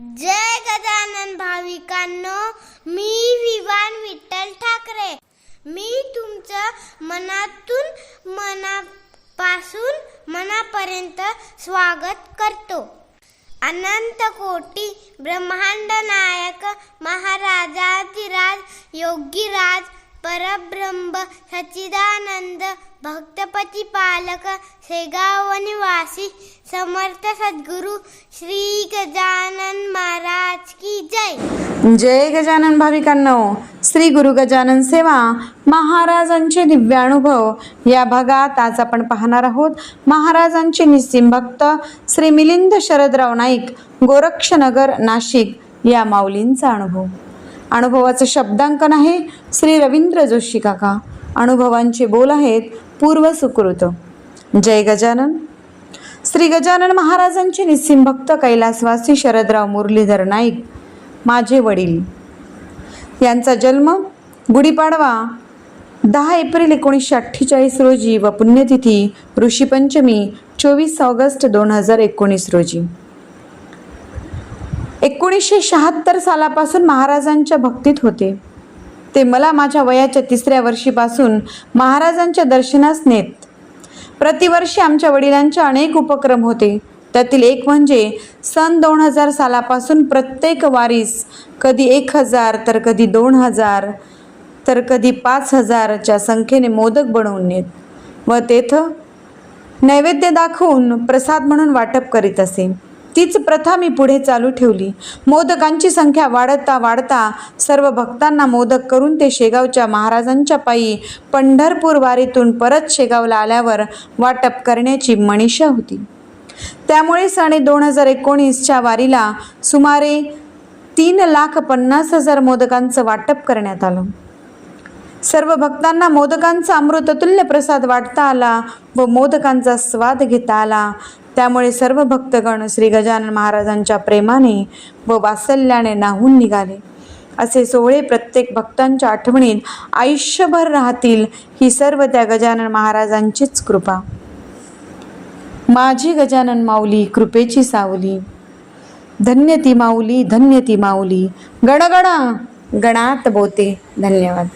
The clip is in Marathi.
जय गजानन भाविकांनो मी विवान विठ्ठल ठाकरे. मी तुमचं मनातून मनापासून मनापर्यंत स्वागत करतो. अनंत कोटी ब्रह्मांड नायक महाराजाधिराज योगीराज परब्रह्म सच्चिदानंद भक्तपती पालक शेगाव निवासी समर्थ सद्गुरु श्री गजानन महाराज की जय। जय गजानन भाविकांनो श्री गुरु गजानन सेवा महाराजांचे दिव्यानुभव या भागात आज आपण पाहणार आहोत महाराजांचे निस्सिम भक्त श्री मिलिंद शरदराव नाईक गोरक्षनगर नाशिक या माऊलींचा अनुभव. अनुभवाचं शब्दांकन आहे. श्री रवींद्र जोशी काका. अनुभवांचे बोल आहेत पूर्व सुकृत. जय गजानन. श्री गजानन महाराजांचे निस्सिम भक्त कैलासवासी शरदराव मुरलीधर नाईक माझे वडील. यांचा जन्म गुढीपाडवा दहा एप्रिल एकोणीसशे अठ्ठेचाळीस रोजी व पुण्यतिथी ऋषीपंचमी चोवीस ऑगस्ट दोन हजार एकोणीस रोजी. एकोणीसशे शहात्तर सालापासून महाराजांच्या भक्तीत होते. ते मला माझ्या वयाच्या तिसऱ्या वर्षीपासून महाराजांच्या दर्शनास नेत. प्रतिवर्षी आमच्या वडिलांचे अनेक उपक्रम होते. त्यातील एक म्हणजे सन दोन हजार सालापासून प्रत्येक वारीस कधी एक हजार तर कधी दोन हजार तर कधी पाच हजारच्या संख्येने मोदक बनवून नेत व तेथं नैवेद्य दाखवून प्रसाद म्हणून वाटप करीत असे. तीच प्रथा मी पुढे चालू ठेवली. मोदकांची संख्या वाढता वाढता सर्व भक्तांना मोदक करून ते शेगावच्या महाराजांच्या पायी पंढरपूर वारीतून परत शेगावला आल्यावर वाटप करण्याची मनीषा होती. त्यामुळे सणे दोन हजार एकोणीसच्या वारीला सुमारे तीन लाख पन्नास हजार मोदकांचं वाटप करण्यात आलं. सर्व भक्तांना मोदकांचा अमृततुल्य प्रसाद वाटता आला व मोदकांचा स्वाद घेता आला. त्यामुळे सर्व भक्तगण श्री गजानन महाराजांच्या प्रेमाने व वात्सल्याने नाहून निघाले. असे सोहळे प्रत्येक भक्तांच्या आठवणीत आयुष्यभर राहतील ही सर्व त्या गजानन महाराजांचीच कृपा. माझी गजानन माऊली कृपेची सावली. धन्य ती माऊली धन्य ती माऊली. गणगण गणात बोते. धन्यवाद.